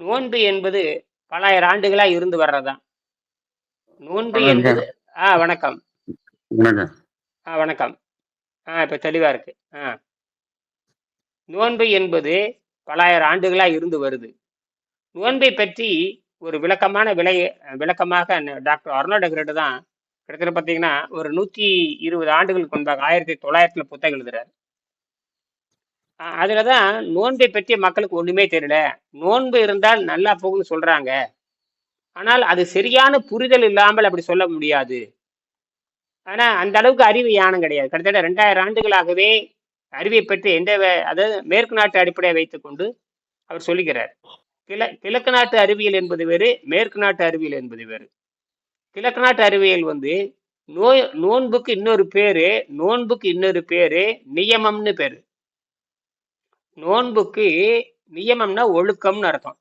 நோன்பு என்பது பலாயிரம் ஆண்டுகளா இருந்து வர்றதுதான். நோன்பு. என்பது ஆ வணக்கம். ஆ வணக்கம். ஆ இப்ப தெளிவா இருக்கு. ஆ. நோன்பு என்பது பலாயிரம் ஆண்டுகளா இருந்து வருது. நோன்பை பற்றி ஒரு விளக்கமான விலை விளக்கமாக டாக்டர் அர்னால்ட் ஹெக்ரேட் தான் கிட்டத்தட்ட பார்த்தீங்கன்னா, ஒரு 120 ஆண்டுகளுக்கு முன்பாக 1900ல புத்தகம் எழுதுறாரு. அதில் தான் நோன்பை பற்றி மக்களுக்கு ஒன்றுமே தெரியல. நோன்பு இருந்தால் நல்லா போகும்னு சொல்கிறாங்க ஆனால் அது சரியான புரிதல் இல்லாமல் அப்படி சொல்ல முடியாது. ஆனால் அந்த அளவுக்கு அறிவு யானம் கிடையாது. கிட்டத்தட்ட 2000 ஆண்டுகளாகவே அறிவை பற்றி எந்த அதாவது மேற்கு நாட்டு அடிப்படையை வைத்துக்கொண்டு அவர் சொல்லுகிறார். கிழ கிழக்கு நாட்டு அறிவியல் என்பது வேறு, மேற்கு நாட்டு அறிவியல் என்பது வேறு. கிழக்கு நாட்டு அறிவியல் வந்து நோய் நோன்புக்கு இன்னொரு பேரு நோன்புக்கு இன்னொரு பேரு நியமம்னு பேரு. நோன்புக்கு நியமம்னா ஒழுக்கம்னு அர்த்தம்.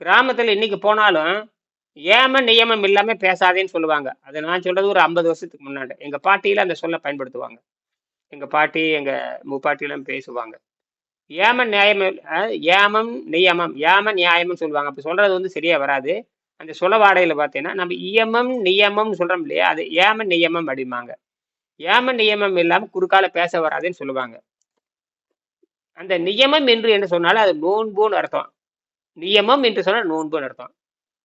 கிராமத்துல இன்னைக்கு போனாலும், ஏம நியமம் இல்லாம பேசாதேன்னு சொல்லுவாங்க. அது நான் சொல்றது ஒரு 50 வருஷத்துக்கு முன்னாடி. எங்க பாட்டியில அந்த சொல்ல பயன்படுத்துவாங்க. எங்க பாட்டி, எங்க முப்பாட்டியெல்லாம் பேசுவாங்க. ஏம நியாயம் ஏமம், நியமம். ஏம நியாயம்னு சொல்லுவாங்க. அப்படி சொல்றது வந்து சரியா வராது. அந்த சொலவாடையில பார்த்தீங்கன்னா, நம்ம இயமம், நியமம்னு சொல்றோம் இல்லையா? அது ஏம நியமம் அப்படிம்பாங்க. ஏம நியமம் இல்லாம குறுக்கால பேச வராதுன்னு சொல்லுவாங்க. அந்த நியமம் என்று என்ன சொன்னாலும் அது நோன்புன்னு அர்த்தம். நியமம் என்று சொன்னால் நோன்புன்னு அர்த்தம்.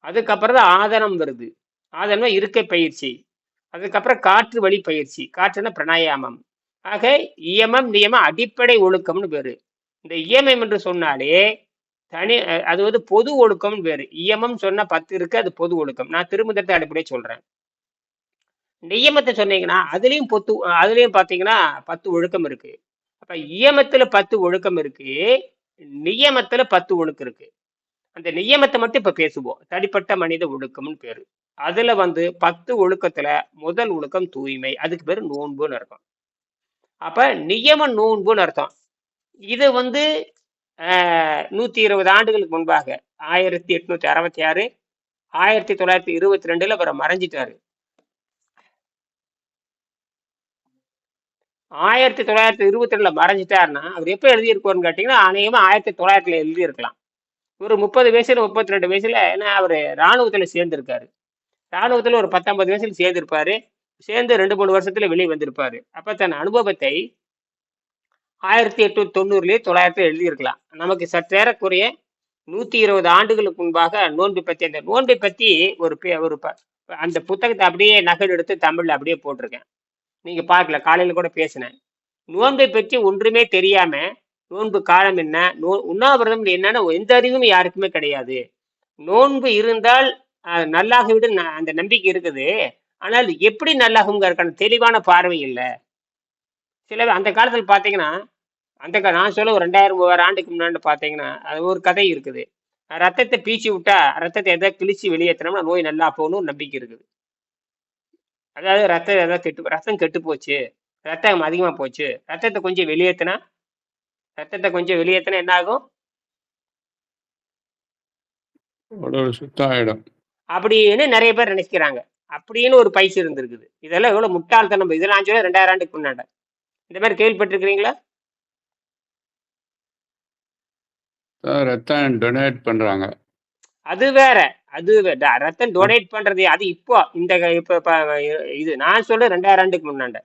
அதுக்கப்புறம் தான் ஆதனம் வருது. ஆதனம் இருக்கை பயிற்சி. அதுக்கப்புறம் காற்று வழி பயிற்சி. காற்றுன்னா பிரணாயாமம் ஆக இயமம், நியமம் அடிப்படை ஒழுக்கம்னு பேரு. இந்த இயமம் என்று சொன்னாலே தனி அது வந்து பொது ஒழுக்கம்னு பேரு. இயமம் சொன்னா 10 இருக்கு. அது பொது ஒழுக்கம். நான் திருமந்தத்தை அடிப்படையே சொல்றேன். நியமத்தை சொன்னீங்கன்னா, அதுலயும் பொத்து அதுலயும் பார்த்தீங்கன்னா 10 ஒழுக்கம் இருக்கு. அப்ப இயமத்துல 10 ஒழுக்கம் இருக்கு. நியமத்துல 10 ஒழுக்கம் இருக்கு. அந்த நியமத்தை மட்டும் இப்ப பேசுவோம். தனிப்பட்ட மனித ஒழுக்கம்னு பேரு. அதுல வந்து 10 ஒழுக்கத்துல முதல் ஒழுக்கம் தூய்மை. அதுக்கு பேரு நோன்புன்னு அர்த்தம். அப்ப நியம நோன்புன்னு அர்த்தம். இது வந்து நூத்தி இருபது ஆண்டுகளுக்கு முன்பாக ஆயிரத்தி எட்நூத்தி அறுபத்தி ஆறு ஆயிரத்தி தொள்ளாயிரத்தி இருபத்தி ரெண்டுல அவரை மறைஞ்சிட்டாரு. 1922ல மறைஞ்சிட்டாருன்னா, அவர் எப்போ எழுதியிருக்கோன்னு கேட்டிங்கன்னா அநேகமாக ஆயிரத்தி 1900ல எழுதியிருக்கலாம். ஒரு 30 வயசுல 32 வயசுல ஏன்னா அவர் இராணுவத்தில் சேர்ந்திருக்காரு. இராணுவத்தில் ஒரு 19 வயசுல சேர்ந்திருப்பாரு. சேர்ந்து 2, 3 வருஷத்துல வெளியே வந்திருப்பாரு. அப்ப தன் அனுபவத்தை 1890லயோ 900லயோ எழுதியிருக்கலாம். நமக்கு சற்றேறக்குறைய 120 ஆண்டுகளுக்கு முன்பாக நோன்பை பத்தி அந்த நோன்பை பத்தி ஒரு ஒரு ப அந்த புத்தகத்தை அப்படியே நகல் எடுத்து தமிழ்ல அப்படியே போட்டிருக்கேன். நீங்க பார்க்கலாம். காலையில கூட பேசினேன். நோன்பை பற்றி ஒன்றுமே தெரியாம, நோன்பு காலம் என்ன? நோ உண்ணாவிரதம் என்னன்னு எந்த அறிவும் யாருக்குமே கிடையாது. நோன்பு இருந்தால் அ நல்லாகிவிடும் ந அந்த நம்பிக்கை இருக்குது. ஆனால் எப்படி நல்லாகுங்கிறதுக்கான தெளிவான பார்வை இல்லை சில அந்த காலத்தில் பார்த்தீங்கன்னா, அந்த கா நான் சொல்ல ஒரு 2000, 3000 ஆண்டுக்கு முன்னாடி பார்த்தீங்கன்னா, அது ஒரு கதை இருக்குது. ரத்தத்தை பீச்சி விட்டா, ரத்தத்தை எதாவது கிழிச்சு வெளியேற்றினோம்னா நோய் நல்லா போகணும்னு நம்பிக்கை இருக்குது. அதாவது ரத்தம் ஏதாவது கெட்டு ரத்தம் கெட்டு போச்சு. ரத்தம் அதிகமா போச்சு. ரத்தத்த கொஞ்சம் வெளியேத்துனா ரத்தத்த கொஞ்சம் வெளியேத்துனா என்ன ஆகும்? அப்படின்னு நெறைய பேர் நினைக்கிறாங்க. அப்படின்னு ஒரு பயிற்சி இருந்திருக்குது. இதெல்லாம் எவ்வளவு முட்டாள்தனம். இத நான் சொல்றது 2000 ஆண்டுக்கு முன்னால. இந்த மாரி கேள்விப்பட்டிருக்கிறீங்களா? ரத்தம் டொனேட் பண்றாங்க. அது வேற. அது ரத்தம் டொனேட் பண்றது அது இப்போ இந்த இப்போ இது நான் சொல்ல ரெண்டாயிரம் ஆண்டுக்கு முன்னாண்ட.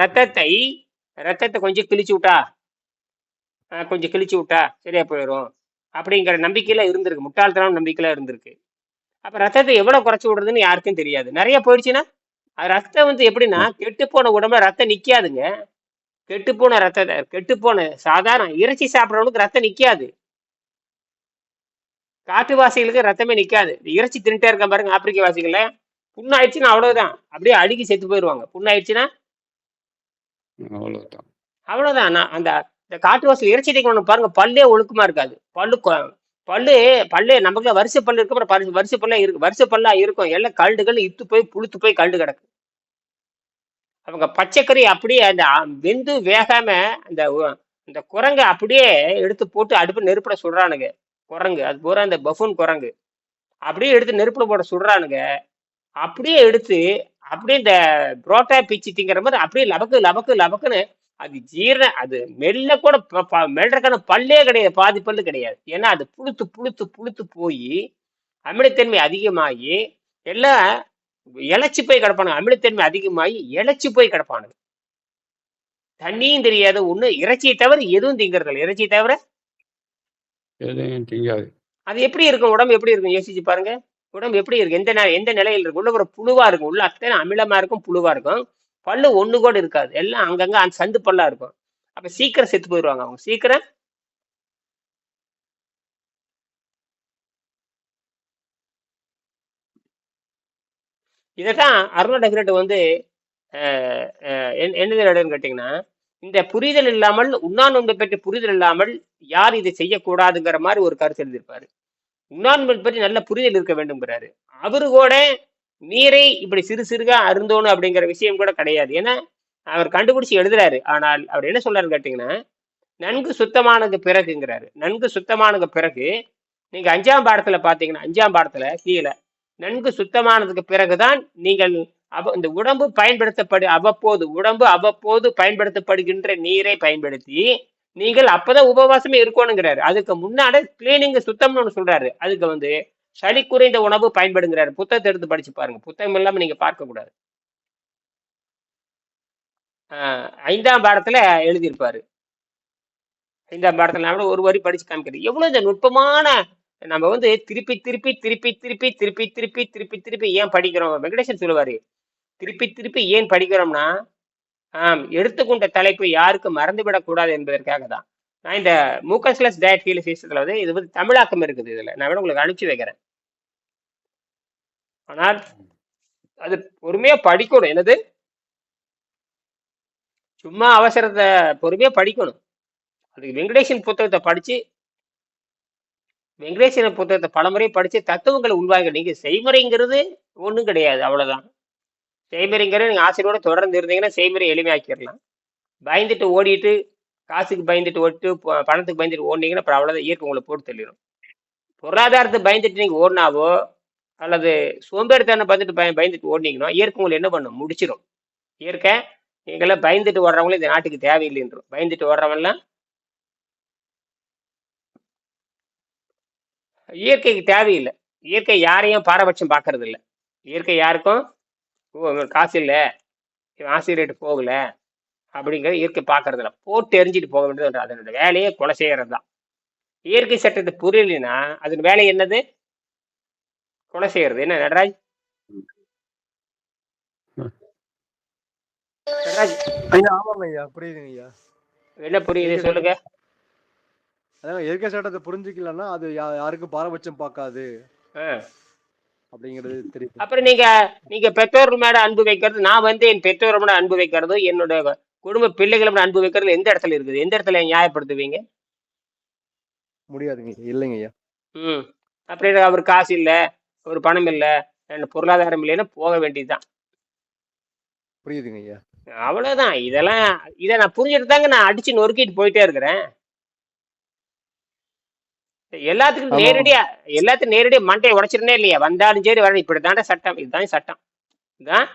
ரத்தத்தை ரத்தத்தை கொஞ்சம் கிழிச்சு விட்டா கொஞ்சம் கிழிச்சு விட்டா சரியா போயிடும் அப்படிங்கிற நம்பிக்கைலாம் இருந்திருக்கு. முட்டாள்தனம் நம்பிக்கையெல்லாம் இருந்திருக்கு. அப்ப ரத்தத்தை எவ்வளவு குறைச்சு விடுறதுன்னு யாருக்கும் தெரியாது. நிறைய போயிடுச்சுன்னா, ரத்தம் வந்து எப்படின்னா, கெட்டுப்போன உடம்புல ரத்தம் நிக்காதுங்க. கெட்டுப்போன கெட்டு கெட்டுப்போன சாதாரண இறைச்சி சாப்பிட்றவனுக்கு ரத்தம் நிக்காது. காட்டுவாசிகளுக்கு ரத்தமே நிக்காது. இறைச்சி தின்னுட்டே இருக்கான் பாருங்க ஆப்பிரிக்க வாசிகள்ல. புண்ணாயிடுச்சுன்னா அவ்வளவுதான். அப்படியே அழுகி செத்து போயிருவாங்க. புண்ணாயிடுச்சுன்னா அவ்வளவுதான். அவ்வளவுதான். நான் அந்த இந்த காட்டுவாசி இறைச்சி திங்கிறவன பாருங்க பல்லே ஒழுக்கமா இருக்காது. பல்லு பல்லு பல்லே நமக்குலாம் வரிசை பல்லு இருக்கு. அப்புறம் வரிசை பல்லா இருக்கு. வரிசை பல்லா இருக்கும். எல்லாம் கழண்டு இத்து போய் புழுத்து போய் கழண்டு கிடக்கு. அவங்க பச்சைக்கறி அப்படியே அந்த வெந்து வேகாம அந்த இந்த குரங்க அப்படியே எடுத்து போட்டு அடுப்பு நெருப்புல சுடுறானுங்க. குரங்கு. அது பூரா அந்த பஃபூன் குரங்கு. அப்படியே எடுத்து நெருப்புல போட சுடுறானுங்க. அப்படியே எடுத்து அப்படியே இந்த புரோட்டா பிச்சு திங்கிற மாதிரி அப்படியே லபக்கு லபக்கு லபக்குன்னு அது ஜீரண அது மெல்ல கூட ப- ப- பல்லே கிடையாது பாதி பல்லு கிடையாது ஏன்னா அது புழுத்து புழுத்து புழுத்து போய் அமிலத்தன்மை அதிகமாகி எல்லாம் இழைச்சி போய் கிடப்பானுங்க அமிலத்தன்மை அதிகமாகி இழைச்சி போய் கிடப்பானுங்க தண்ணியும் தெரியாத ஒன்று இறைச்சியை தவிர எதுவும் திங்கிறது இல்லை இறைச்சியை தவிர எதையும் திங்காது. அது எப்படி இருக்கும்? உடம்பு எப்படி இருக்கும்? யோசிச்சு பாருங்க. உடம்பு எப்படி இருக்கு? எந்த எந்த நிலையில் இருக்கு? உள்ள ஒரு புழுவா இருக்கும். உள்ள அத்தனை அமிலமா இருக்கும் புழுவா இருக்கும். பல்லு ஒண்ணு கூட இருக்காது. எல்லாம் அங்கங்க அந்த சந்து பல்லா இருக்கும். அப்ப சீக்கிரம் செத்து போயிடுவாங்க அவங்க. சீக்கிரம்? இதைத்தான் அருணா டெக்ரேட் வந்து என்ன- என்னது நடன்னு கேட்டீங்கன்னா இந்த புரிதல் இல்லாமல் உண்ணாநோன்பை பற்றி புரிதல் இல்லாமல் யார் இதை செய்யக்கூடாதுங்கிற மாதிரி ஒரு கருத்து எழுதியிருப்பாரு. உண்ணாநோன்பை பற்றி நல்ல புரிதல் இருக்க வேண்டும்ங்கிறாரு. அவரு கூட நீரை இப்படி சிறு சிறுகா அருந்தோணும் அப்படிங்கிற விஷயம் கூட கிடையாது. ஏன்னா அவர் கண்டுபிடிச்சு எழுதுறாரு. ஆனால் அவர் என்ன சொல்றாருன்னு கேட்டீங்கன்னா நன்கு சுத்தமானது பிறகுங்கிறாரு. நன்கு சுத்தமானது பிறகு நீங்க அஞ்சாம் பாடத்துல பாத்தீங்கன்னா அஞ்சாம் பாடத்துல கீழே நன்கு சுத்தமானதுக்கு பிறகுதான் நீங்கள் அவ இந்த உடம்பு பயன்படுத்தப்படு அவ்வப்போது உடம்பு அவ்வப்போது பயன்படுத்தப்படுகின்ற நீரை பயன்படுத்தி நீங்கள் அப்பதான் உபவாசமே இருக்கணுங்கிறாரு. அதுக்கு முன்னாடி கிளீனிங் சுத்தம்னு ஒன்று சொல்றாரு. அதுக்கு வந்து சளி குறைந்த உணவு பயன்படுங்கிறாரு. புத்தகத்தை எடுத்து படிச்சு பாருங்க. புத்தகம் இல்லாம நீங்க பார்க்க கூடாது. ஆஹ் ஐந்தாம் பாடத்துல எழுதியிருப்பாரு. ஐந்தாம் பாடத்துல நான் கூட ஒரு வரி படிச்சு காமிக்கிறேன். எவ்வளவு இந்த நுட்பமான நம்ம வந்து திருப்பி திருப்பி திருப்பி திருப்பி திருப்பி திருப்பி திருப்பி திருப்பி ஏன் படிக்கிறோம்? வெங்கடேசன் சொல்லுவாரு திருப்பி திருப்பி ஏன் படிக்கிறோம்னா எடுத்துக்கொண்ட தலைப்பு யாருக்கும் மறந்துவிடக்கூடாது என்பதற்காக தான். நான் இந்த மூக்கஸ்லஸ் டயட் ஹீல் சிஸ்டத்தில் வந்து இது வந்து தமிழாக்கம் இருக்குது இதுல. நான் வேணும் உங்களுக்கு அனுப்பிச்சு வைக்கிறேன். ஆனால் அது பொறுமையா படிக்கணும். என்னது? சும்மா அவசரத்தை பொறுமையா படிக்கணும். அதுக்கு வெங்கடேஷன் புத்தகத்தை படிச்சு வெங்கடேசன் புத்தகத்தை பலமுறை படிச்சு தத்துவங்களை உள்வாங்க. நீங்க செய்முறைங்கிறது ஒன்றும் கிடையாது. அவ்வளவுதான். செய்முறைங்கிறது நீங்கள் ஆசிரியரோட தொடர்ந்து இருந்தீங்கன்னா செய்முறை எளிமையாக்கிடலாம். பயந்துட்டு ஓடிட்டு காசுக்கு பயந்துட்டு ஓட்டு ப- பணத்துக்கு பயந்துட்டு ஓடினீங்கன்னா அப்புறம் அவ்வளோதான் இயற்கை உங்களை போட்டு தள்ளிடும். பொருளாதாரத்தை பயந்துட்டு நீங்கள் ஓடினாவோ அல்லது சோம்பேறித்தனம் பயந்துட்டு பய பயந்துட்டு ஓடினீங்கன்னா இயற்கை உங்களை என்ன பண்ணும்? முடிச்சிடும். இயற்கை நீங்களாம் பயந்துட்டு ஓடுறவங்களும் இந்த நாட்டுக்கு தேவையில்லைன்றோம். பயந்துட்டு ஓடுறவன்லாம் இயற்கைக்கு தேவையில்லை. இயற்கை யாரையும் பாரபட்சம் பார்க்கறது இல்லை இயற்கை யாருக்கும்? காசு இல்லை. ஆசிரியர்கிட்ட போகல. அப்படிங்கிற இயற்கை பார்க்கறது இல்லை போட்டு எரிஞ்சிட்டு போக வேண்டியது அதனோட வேலையே கொலை செய்யறது தான் இயற்கை சட்டத்தை புரியலைன்னா அதன் வேலை என்னது? கொலை செய்யறது. என்ன நடராஜ்? என்ன புரியுது? சொல்லுங்க. இயற்கை சட்டத்தை புரிஞ்சுக்கலன்னா அது யாருக்கும் பாரபட்சம் பார்க்காது. அப்படிங்கிறது தெரியுது. அப்புறம் நீங்க நீங்க பெற்றோர் மேல அன்பு வைக்கிறது நான் வந்து என் பெற்றோர் மேல அன்பு வைக்கிறது என்னோட குடும்ப பிள்ளைகள் மேல அன்பு வைக்கிறது எந்த இடத்துல இருக்குது? எந்த இடத்துல நியாயப்படுத்துவீங்க? முடியாதுங்க. இல்லைங்க ஐயா. ம். அப்புறம் அவர் காசு இல்லை ஒரு பணம் இல்லை பொருளாதாரம் இல்லைன்னா போக வேண்டியதுதான். புரியுதுங்க ஐயா. அவ்வளவுதான். இதெல்லாம் இதை நான் புரிஞ்சுட்டு தாங்க நான் அடிச்சு நொறுக்கிட்டு போயிட்டே இருக்கிறேன். எல்லாத்துக்கும். நேரடியா எல்லாத்துக்கும் நேரடியா மண்டையை உடைச்சிருந்தே இல்லையா. வந்தாலும் சரி வரணும் இப்படித்தாண்ட சட்டம். இதுதான் சட்டம். இதுதான்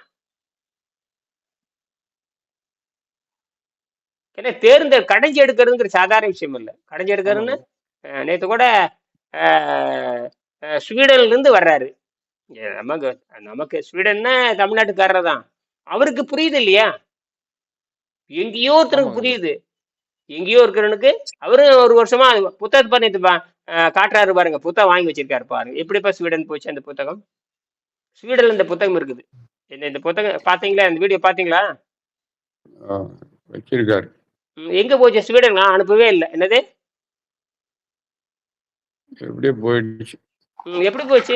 ஏன்னா தேர்ந்த கடைஞ்சி எடுக்கிறதுங்கிற சாதாரண விஷயம் இல்லை. கடைஞ்சி எடுக்கிறதுன்னு நேத்து கூட ஸ்வீடன்ல இருந்து வர்றாரு. நமக்கு நமக்கு ஸ்வீடன்னா தமிழ்நாட்டுக்காரர் தான் அவருக்கு புரியுது இல்லையா? எங்கேயோ ஒருத்தருக்கு ஆமாங்க. புரியுது. எங்கேயோ இருக்கிறவனுக்கு அவரு ஒரு வருஷமா புத்தகத்தை பண்ணிட்டு பா- அஹ், காட்டுறாரு பாருங்க புத்தகம் வாங்கி வச்சிருக்காரு பாருங்க எப்படிப்பா ஸ்வீடன் போச்சு அந்த புத்தகம்? ஸ்வீடன்ல இந்த புத்தகம் இருக்குது. இந்த இந்த புத்தகம் பாத்தீங்களா இந்த வீடியோ பாத்தீங்களா வச்சிருக்காரு. எங்க போச்சு? ஸ்வீடன் நான் அனுப்பவே இல்லை. என்னது? எப்படியே போயிடுச்சு. எப்படி போச்சு?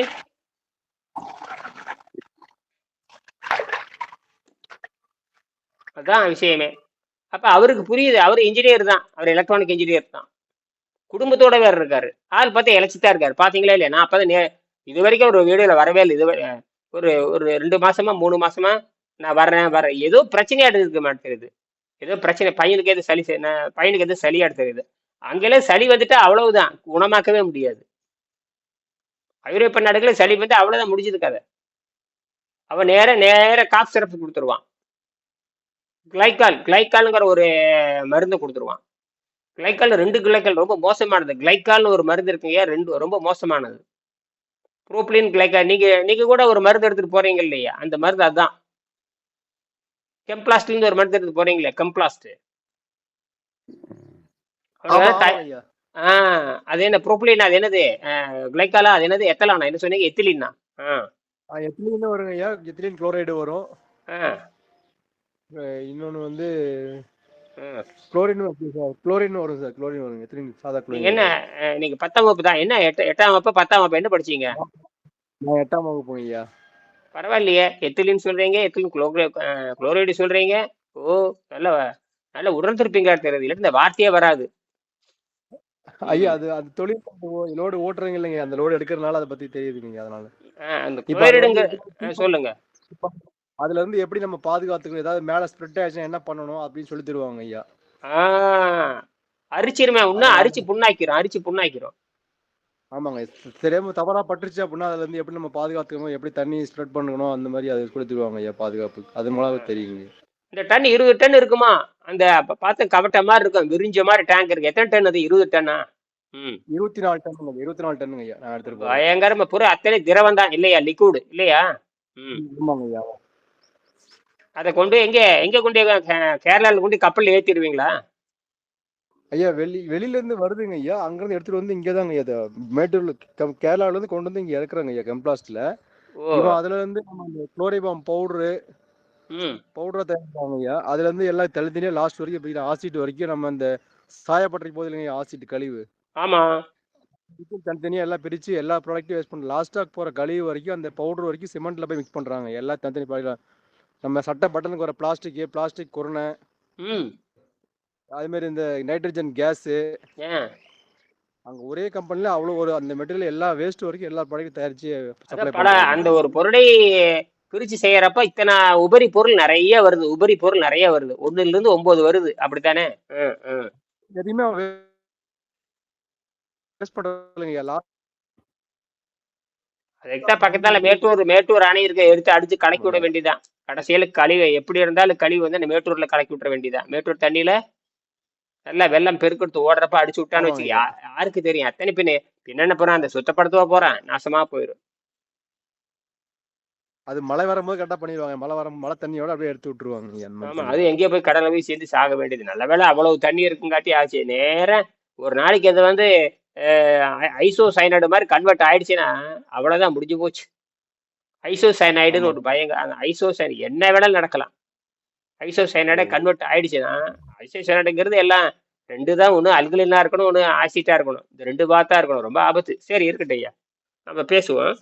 அதான் விஷயமே. அப்ப அவருக்கு புரியுது. அவர் இன்ஜினியர் தான். அவர் எலக்ட்ரானிக் இன்ஜினியர் தான். குடும்பத்தோட வேற இருக்காரு. ஆள் பார்த்தா இழைச்சிதான் இருக்காரு. பாத்தீங்களா இல்லையா? நான் அப்பதான் நே- இது வரைக்கும் ஒரு வீடியோல வரவே இல்லை. இது ஒரு ஒரு ரெண்டு மாசமா மூணு மாசமா நான் வர்றேன் வரேன் ஏதோ பிரச்சனையா எடுத்துக்க மாட்டேங்குது ஏதோ பிரச்சனை பையனுக்கு எது சளி நான் பையனுக்கு எது சளியா தெரியுது அங்கெல்லாம் சளி வந்துட்டா அவ்வளவுதான். குணமாக்கவே முடியாது. ஐரோப்பிய நாடுகளில் சளி வந்து அவ்வளவுதான் முடிஞ்சது கதை. அவன் நேர நேர காப் சிறப்பு கொடுத்துருவான். கிளைக்கால் கிளைக்கால்ங்கிற ஒரு மருந்து கொடுத்துருவான். கிளைக்கால் ரெண்டு கிளைக்கால் ரொம்ப மோசமானது. கிளைக்கால்னு ஒரு மருந்து இருக்குங்க. ரெண்டு ரொம்ப மோசமானது. ப்ரோப்ளின் கிளைக்கால் நீங்க நீங்க கூட ஒரு மருந்து எடுத்துட்டு போறீங்க இல்லையா? அந்த மருந்து அதுதான் கெம்ப்ளாஸ்ட்லேருந்து ஒரு மருந்து எடுத்துட்டு போறீங்களே? கெம்ப்ளாஸ்ட் ஆமா ஐயா ஆ அது என்ன ப்ரோப்ளின் அது என்னது? கிளைக்காலா அது என்னது? எத்தலானா? என்ன சொன்னீங்க? எத்திலின்னா ஆ. எத்திலீன் வருங்க எத்திலீன் குளோரைடு வரும். இன்னொன்னு வந்து குளோரின் குளோரின் வரும் சார் குளோரின் வரும் எத்திலீன் சாதா குளோரின் என்ன நீங்க பத்தாம் வகுப்பு தான். என்ன எட்ட எட்டாம் வகுப்பு பத்தாம் வகுப்பு என்ன படிச்சீங்க? நான் எட்டாம் வகுப்பு ஐயா பரவாயில்லையே. எத்திலின்னு சொல்றீங்க எத்திலின் குளோரோ குளோரைடு சொல்றீங்க? ஓ நல்ல நல்ல உணர்ந்திருப்பீங்களா தெரியுது. இல்லை இந்த வார்த்தையே வராது. ஐயா அது அது தொழில் லோடு ஓட்டுறீங்க இல்லைங்க. அந்த லோடு எடுக்கிறதுனால அதை பத்தி தெரியுதுங்க அதனால. அந்த குளோரைடுங்க சொல்லுங்க. அதுல இருந்து எப்படி நம்ம பாதுகாத்துக்கணும்? ஏதாவது மேல ஸ்ப்ரெட் ஆயிடுச்சுன்னா என்ன பண்ணணும்? அப்படின்னு சொல்லி தருவாங்க ஐயா. அரிச்சிருமே இன்னும் அரிச்சு புண்ணாக்கிறோம் அரிச்சு புண்ணாக்கிறோம். ஆமாங்க. தெரியாம தவறா பட்டுருச்சு அப்படின்னா அதுல இருந்து எப்படி நம்ம பாதுகாத்துக்கணும்? எப்படி தண்ணி ஸ்ப்ரெட் பண்ணணும்? அந்த மாதிரி அதை சொல்லி தருவாங்க ஐயா பாதுகாப்பு அது மூலம் தெரியுங்க. இந்த டன் இருபது டன் இருக்குமா? அந்த பார்த்து கவட்ட மாதிரி இருக்கும். விரிஞ்ச மாதிரி டேங்க் இருக்கு. எத்தனை டன் அது? இருபது டன்னா இருபத்தி நாலு டன்னுங்க இருபத்தி நாலு டன்னுங்க ஐயா. நான் எடுத்துட்டு போறேன். பயங்கரமா பூரா அத்தனை திரவம் தான் இல்லையா? லிக்விடு இல்லையா? ஆமாங்க ஐயா. அதை கொண்டு எங்க எங்க கொண்டு கேரளால கொண்டு கப்பல்ல ஏத்திடுவீங்களா? ஐயா வெளி வெளியில இருந்து வருதுங்க ஐயா. அங்க இருந்து எடுத்துட்டு வந்து இங்க தாங்க ஐயா மேட்டூர்ல கேரளால இருந்து கொண்டு வந்து இங்க இறக்குறாங்க ஐயா கெம்ப்ளாஸ்ட்ல. இவன் அதுல இருந்து நம்ம குளோரிபாம் பவுடரு பவுடரா தயாரிப்பாங்க ஐயா. அதுல இருந்து எல்லாம் தனித்தனியா லாஸ்ட் வரைக்கும் ஆசிட் வரைக்கும் நம்ம அந்த சாயப்பட்டறைக்கு போகுது இல்லைங்க ஆசிட் கழிவு. ஆமா. தனித்தனியா எல்லாம் பிரிச்சு எல்லா ப்ராடக்ட்டும் வேஸ்ட் பண்ண லாஸ்ட்டாக போற கழிவு வரைக்கும் அந்த பவுடர் வரைக்கும் சிமெண்ட்ல போய் மிக்ஸ் பண்றாங்க எல்லாம் தனித்தனி நம்ம சட்டை பட்டனுக்கு வர பிளாஸ்டிக் பிளாஸ்டிக் குரணை அதே மாதிரி இந்த நைட்ரஜன் கேஸு அங்க ஒரே கம்பெனில அவ்வளோ ஒரு அந்த மெட்டீரியல் எல்லா வேஸ்ட் வரைக்கும் எல்லா ப்ராடக்ட் தயாரிச்சு சப்ளை பல அந்த ஒரு பொருளை பிரிச்சு செய்யறப்ப இத்தனை உபரி பொருள் நிறைய வருது உபரி பொருள் நிறைய வருது. ஒண்ணுல இருந்து ஒன்பது வருது அப்படித்தானே. எதையுமே வேஸ்ட் பண்றதுங்க அதுக்கு பக்கத்தால மேட்டூர் மேட்டூர் அணை இருக்க எடுத்து அடிச்சு கலக்கி விட வேண்டியதான் கடைசியில கழிவு எப்படி இருந்தாலும் கழிவு வந்து அந்த மேட்டூர்ல கலக்கி விட்டுற வேண்டியதான் மேட்டூர் தண்ணியில நல்லா வெள்ளம் பெருக்கெடுத்து ஓடுறப்ப அடிச்சு விட்டான்னு. வச்சு யாருக்கு தெரியும்? அத்தனை பின்ன பின்ன போறான்? அந்த சுத்தப்படுத்தவா போறான்? நாசமா போயிடும் அது மழை வரும்போது கரெக்டாக பண்ணிடுவாங்க. மழை வர மழை தண்ணியோட அப்படியே எடுத்து விட்டுருவாங்க. ஆமா. அது எங்கேயோ போய் கடல்ல போய் சேர்ந்து சாக வேண்டியது. நல்ல வேளை அவ்வளவு தண்ணி இருக்குங்காட்டி ஆச்சு. நேரம் ஒரு நாளைக்கு அது வந்து ஐசோ சைனைடு மாதிரி கன்வெர்ட் ஆயிடுச்சுன்னா அவ்வளவுதான் முடிஞ்சு போச்சு. ஐசோ சைனைடுன்னு ஒரு பயங்க அந்த ஐசோ சைன் என்ன வேணாலும் நடக்கலாம். ஐசோ சைனைடை கன்வெர்ட் ஆயிடுச்சுன்னா ஐசோ சைனைடுங்கிறது எல்லாம் ரெண்டு தான் ஒன்று அல்கலினா இருக்கணும் ஒன்று ஆசிட்டா இருக்கணும். இந்த ரெண்டு பார்த்தா இருக்கணும் ரொம்ப ஆபத்து. சரி இருக்கட்டும் ஐயா. நம்ம பேசுவோம்.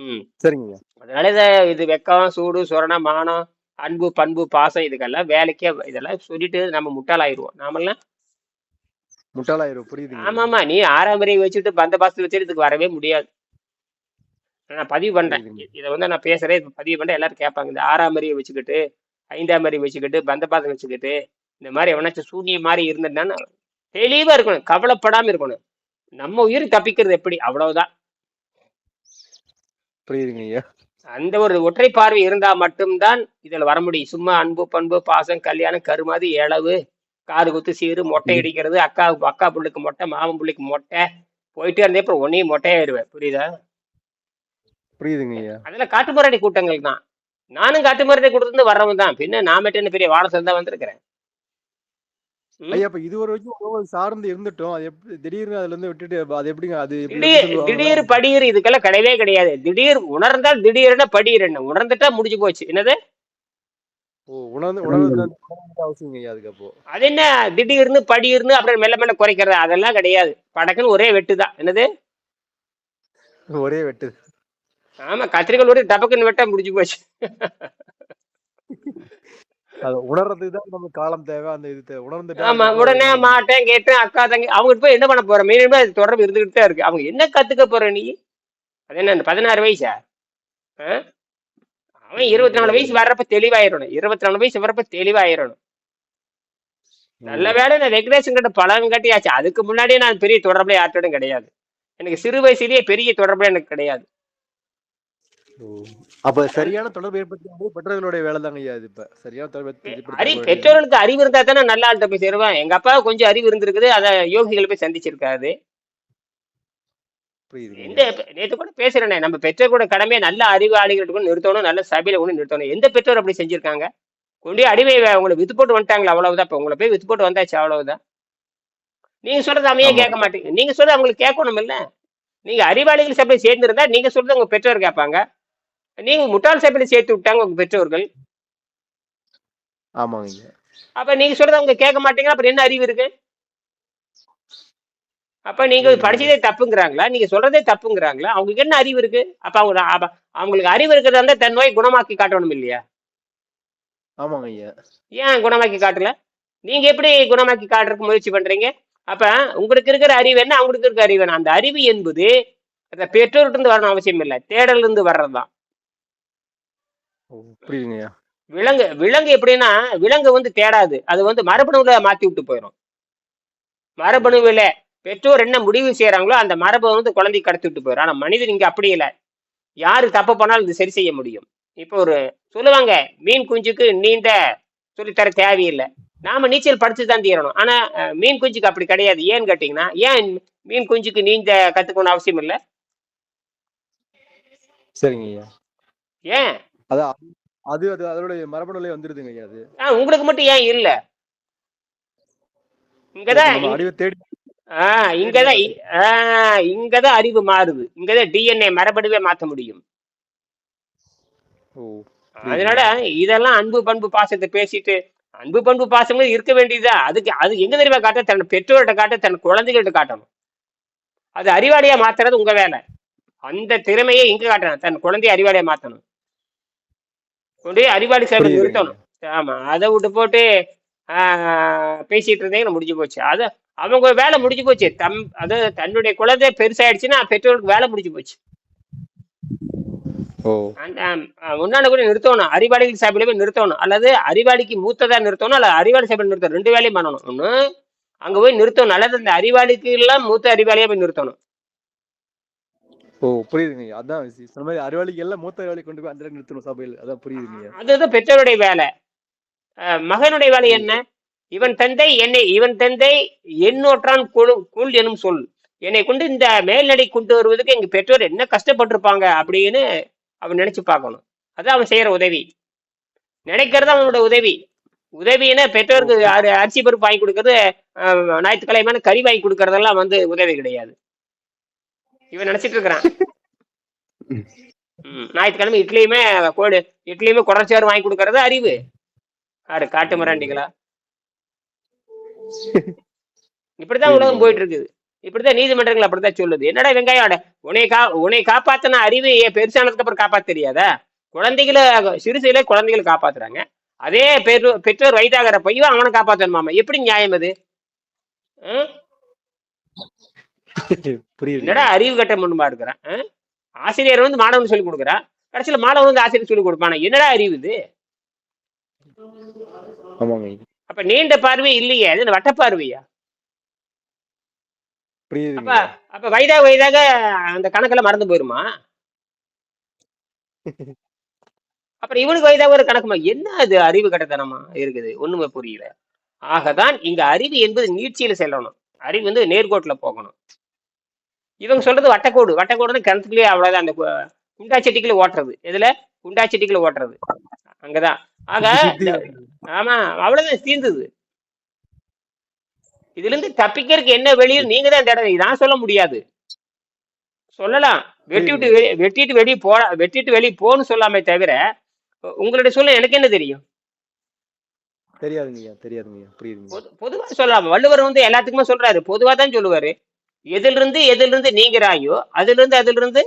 ம். சரிங்க. அதனால இதை இது வெக்கம் சூடு சொரணம் மானம் அன்பு பண்பு பாசம் இதுக்கெல்லாம் வேலைக்கே இதெல்லாம் சொல்லிட்டு நம்ம முட்டாளாயிருவோம் நாமெல்லாம் முட்டாளாயிரும் புரியுதுங்க ஆமாமா நீ ஆறாம் வரையை வச்சுட்டு பந்த பாசத்தை வச்சுட்டு இதுக்கு வரவே முடியாது. நான் பதிவு பண்றேன். இதை வந்து நான் பேசுறேன். பதிவு பண்றேன். எல்லாரும் கேட்பாங்க. இந்த ஆறாம் வரையை வச்சுக்கிட்டு ஐந்தாம் வரையை வச்சுக்கிட்டு பந்த பாசம் வச்சுக்கிட்டு இந்த மாதிரி எவனாச்சும் சூனியம் மாதிரி இருந்ததுன்னா தெளிவா இருக்கணும். கவலைப்படாம இருக்கணும். நம்ம உயிர் தப்பிக்கிறது எப்படி? அவ்வளவுதான். புரியுதுங்க ஐயா. அந்த ஒரு ஒற்றை பார்வை இருந்தா மட்டும்தான் இதுல வர முடியும். சும்மா அன்பு பண்பு பாசம் கல்யாணம் கருமாதி இளவு காது குத்து சீரு மொட்டை அடிக்கிறது அக்கா அக்கா புள்ளைக்கு மொட்டை மாமன் புள்ளைக்கு மொட்டை போயிட்டே இருந்தே அப்புறம் உன்னையும் மொட்டையாயிருவேன் புரியுதா? புரியுதுங்க ஐயா. அதெல்லாம் காட்டுமிராண்டி கூட்டங்கள் தான். நானும் காட்டுமிராண்டி கூட்டத்துல வர்றவன் தான். பின்ன நான் மட்டும் என்ன பெரிய வாடசல் தான் வந்திருக்கிறேன்? ஐயா இப்ப இது வரைக்கும் உறவு சார்ந்து இருந்துட்டோம். அது எப்படி திடீர்னு அதுல இருந்து விட்டுட்டு அது எப்படிங்க அது திடீர் திடீர் படியர் இதுக்கெல்லாம் கிடையவே கிடையாது. திடீர் உணர்ந்தால் திடீர்னு படியர் என்ன? உணர்ந்துட்டா முடிஞ்சு போச்சு. என்னது? ஓ அப்போ. அது என்ன? திடீர்னு படியிருந்து அப்புறம் மெல்ல மெல்ல குறைக்கிறது அதெல்லாம் கிடையாது. படக்குன்னு ஒரே வெட்டு தான். என்னது? ஒரே வெட்டு. ஆமா கத்திரிக்கோள் ஒரு டபக்குன்னு வெட்டா முடிஞ்சு போச்சு. அது உணர்றதுக்கு தான் நம்ம காலம் தேவை அந்த இது உணர்ந்துட்டா ஆமா உடனே மாட்டேன் கேட்டேன் அக்கா தங்கி அவங்ககிட்ட போய் என்ன பண்ண போற? மீண்டும் அது தொடர்பு இருந்துகிட்டு தான் இருக்கு. அவங்க என்ன கத்துக்க போற நீ? அது என்ன பதினாறு வயசா? அவன் இருபத்தி நாலு வயசு வர்றப்ப தெளிவாயிரணும். இருபத்தி நாலு வயசு வர்றப்ப தெளிவாயிரணும். நல்ல வேளை நான் வெங்கடேசன் கிட்ட பழம் கட்டியாச்சு. அதுக்கு முன்னாடியே நான் பெரிய தொடர்புல யார்ட்டோடும் கிடையாது. எனக்கு சிறு வயசுலயே பெரிய தொடர்புல எனக்கு கிடையாது. அப்ப சரியான தொடர்பு ஏற்படுத்துறது பெற்றோர்களுடைய வேலை தாங்க இது இப்ப. சரியான தொடர்பு ஏற்படுத்தி- அறி பெற்றோர்களுக்கு அறிவு இருந்தா தானே நல்ல ஆள்கிட்ட போய் சேருவான். எங்க அப்பா கொஞ்சம் அறிவு இருந்திருக்குது. அதை யோகிகளை போய் சந்திச்சிருக்காரு. புரியுதுங்க. எந்த நேத்து கூட பேசுறேனே நம்ம பெற்றோர் கூட கடமையை நல்ல அறிவாளிகளுக்கு கூட நிறுத்தணும் நல்ல சபையில கொண்டு நிறுத்தணும். எந்த பெற்றோர் அப்படி செஞ்சிருக்காங்க? கொண்டு அடிமை உங்களை வித்து போட்டு வந்துட்டாங்களா அவ்வளவுதான். இப்ப உங்களை போய் வித்து போட்டு வந்தாச்சு அவ்வளவுதான். நீங்க சொல்றது அமையே. கேட்க மாட்டீங்க. நீங்க சொல்றது அவங்களுக்கு கேட்கணும் இல்ல? நீங்க அறிவாளிகள் சபையை சேர்ந்திருந்தா நீங்க சொல்றது உங்க பெற்றோர் கேட்பாங்க. நீங்க முட்டாள் சபையில சேர்த்து விட்டாங்க உங்க பெற்றோர்கள். ஆமாங்க. அப்ப நீங்க சொல்றது அவங்க கேட்க மாட்டீங்க அப்புறம் என்ன அறிவு இருக்கு? அப்ப நீங்க. படிச்சதே தப்புங்கிறாங்களா? நீங்க சொல்றதே தப்புங்கிறாங்களா? அவங்களுக்கு என்ன அறிவு இருக்கு? அப்ப அவங்க அவங்களுக்கு அறிவு இருக்கிறதா இருந்தா தன் நோய் குணமாக்கி காட்டணும் இல்லையா? ஆமாங்க ஐயா. ஏன் குணமாக்கி காட்டல? நீங்க எப்படி குணமாக்கி காட்டுறதுக்கு முயற்சி பண்றீங்க? அப்ப உங்களுக்கு இருக்கிற அறிவு என்ன? அவங்களுக்கு இருக்கிற அறிவு என்ன? அந்த அறிவு என்பது அந்த பெற்றோர்கிட்ட இருந்து வரணும் அவசியம் இல்லை. தேடல்ல இருந்து வர்றதுதான் விலங்கு விலங்கு எப்படின்னா விலங்கு வந்து தேடாது. அது வந்து மரபணுல மாத்தி விட்டு போயிடும் மரபணுவில பெற்றோர் என்ன முடிவு செய்யறாங்களோ அந்த மரபை வந்து குழந்தை கடத்தி விட்டு போயிடும். ஆனா மனிதன் இங்க அப்படி இல்லை. யாரு தப்பு பண்ணாலும் இது சரி செய்ய முடியும். இப்போ ஒரு சொல்லுவாங்க மீன் குஞ்சுக்கு நீந்த சொல்லித்தர தேவையில்லை. நாம நீச்சல் படிச்சு தான் தீரணும். ஆனா மீன் குஞ்சுக்கு அப்படி கிடையாது. ஏன்னு கேட்டீங்கன்னா ஏன் மீன் குஞ்சுக்கு நீந்த கத்துக்கணும் அவசியம் இல்லை? சரிங்க ஐயா. ஏன்? அதான் அது அது அதோடைய மரபணுலே வந்துருதுங்க ஐயா அது. உங்களுக்கு மட்டும் ஏன் இல்ல? இங்கதான் அறிவை தேடி ஆஹ் இங்கதான் இ- ஆஹ் இங்கதான் அறிவு மாறுது. இங்கதான் டிஎன்ஏ மரபணுவே மாத்த முடியும். ஓ அதனால இதெல்லாம் அன்பு பண்பு பாசத்தை பேசிட்டு அன்பு பண்பு பாசங்கள் இருக்க வேண்டியதா அதுக்கு அது எங்க தெரியுமா காட்ட தன் பெற்றோர்கிட்ட காட்ட தன் குழந்தைகள்ட்ட காட்டணும். அது அறிவாளியா மாத்துறது உங்க வேலை. அந்த திறமையை இங்க காட்டணும். தன் குழந்தைய அறிவாளியா மாத்தணும். கொண்டு போய் அறிவாளி புரியுதுங்க. நிறுத்தணும். ஆமா அதை விட்டு போட்டு ஆஹ், பேசிட்டு இருந்தீங்கன்னா முடிஞ்சு போச்சு. அது அவங்க வேலை முடிஞ்சு போச்சு. தம் அது தன்னுடைய குழந்தை பெருசாயிடுச்சுன்னா பெற்றோருக்கு வேலை முடிஞ்சு போச்சு. முன்னாடி கூட நிறுத்தணும். அறிவாளிகள் சபையில போய் நிறுத்தணும். அல்லது அறிவாளிக்கு மூத்ததா நிறுத்தணும் அல்லது அறிவாளி சபையில் நிறுத்தணும். ரெண்டு வேலையும் பண்ணணும். ஒண்ணு அங்க போய் நிறுத்தணும். அல்லது அந்த அறிவாளிக்கு எல்லாம் மூத்த அறிவாளியா போய் நிறுத்தணும். ஓ புரியுதுங்க. அதான் சொன்ன மாதிரி அறிவாளிக்கு எல்லாம் மூத்த அறிவாளி கொண்டு போய் அந்த நிறுத்தணும் சபையில். அதான் புரியுதுங்க. அதுதான் பெற்றோருடைய வேலை. மகனுடைய வேலை என்ன? இவன் தந்தை என்னை இவன் தந்தை எண்ணூற்றான் குழு குள் எனும் சொல். என்னை கொண்டு இந்த மேல்நடை கொண்டு வருவதுக்கு எங்க பெற்றோர் என்ன கஷ்டப்பட்டிருப்பாங்க அப்படின்னு அவன் நினைச்சு பார்க்கணும். அதான் அவன் செய்யற உதவி. நினைக்கிறது அவனோட உதவி. உதவின்னா பெற்றோருக்கு அரி- அரிசி பருப்பு வாங்கி கொடுக்கறது ஞாயிற்றுக்கிழமையான கறி வாங்கி கொடுக்கறதெல்லாம் வந்து உதவி கிடையாது. இவன் நினைச்சிட்டு இருக்கிறான். ஞாயிற்றுக்கிழமை இட்லியுமே கோடு இட்லியுமே குடச்சேறு வாங்கி கொடுக்கறது அறிவு. ஆடு காட்டு மிராண்டிகளா? இப்படிதான் உலகம் போயிட்டு இருக்குது இப்படிதான் நீதிமன்றங்கள் அப்படித்தான் சொல்லுது. என்னடா வெங்காயம் உன்னை கா உன்னை காப்பாத்தின அறிவு பெருசானதுக்கு அப்புறம் காப்பாத்த தெரியாதா? குழந்தைகளை சிறுசில குழந்தைகளை காப்பாத்துறாங்க. அதே பெற்றோர் பெற்றோர் வயதாகிற பையன் அவனை காப்பாத்தணுமாமா எப்படி நியாயம் அது? என்னடா அறிவு கட்ட முன்பா இருக்கிறான்? ஆசிரியர் வந்து மாணவன் சொல்லி கொடுக்குறான் கடைசியில மாணவன் வந்து ஆசிரியர் சொல்லி கொடுப்பானா? என்னடா அறிவு இது? அப்ப நீண்ட பார்வை இல்லையே அது என்ன வட்ட பார்வையா? புரியுதுங்க அப்ப அப்ப வயதாக வயதாக அந்த கணக்கெல்லாம் மறந்து போயிருமா? அப்புறம் இவனுக்கு வயதாக ஒரு கணக்குமா? என்ன அது அறிவு கட்டத்தனமா இருக்குது? ஒண்ணுமே புரியல. ஆகதான் இங்க அறிவு என்பது நீட்சியில செல்லணும். அறிவு வந்து நேர்கோட்டுல போகணும். இவங்க சொல்றது வட்டக்கோடு. வட்டக்கோடுன்னு கிணத்துக்குள்ளேயே அவ்வளவுதான். அந்த கு- குண்டா செட்டிக்குள்ள ஓட்டுறது. எதுல? குண்டா செட்டிக்குள்ள ஓட்டுறது. அங்கதான். ஆக ஆமா அவ்வளவுதான் தீர்ந்தது. இதுல இருந்து தப்பிக்கிறதுக்கு என்ன வெளியே நீங்க தான் தேட நான் சொல்ல முடியாது. சொல்லலாம். வெட்டி விட்டு வெளி- வெட்டிட்டு வெளியே போட வெட்டிட்டு வெளியே போன்னு சொல்லாமே தவிர உங்களுடைய சொல்ல எனக்கு என்ன தெரியும்? தெரியாதுங்க ஐயா தெரியாதுங்க ஐயா புரியுதுங்க பொது பொதுவா சொல்லலாம்? வள்ளுவர் வந்து எல்லாத்துக்குமே சொல்றாரு. பொதுவா தான் சொல்லுவாரு. எதிலிருந்து எதிலிருந்து நீங்கிறாயோ அதிலிருந்து இருந்து அதிலிருந்து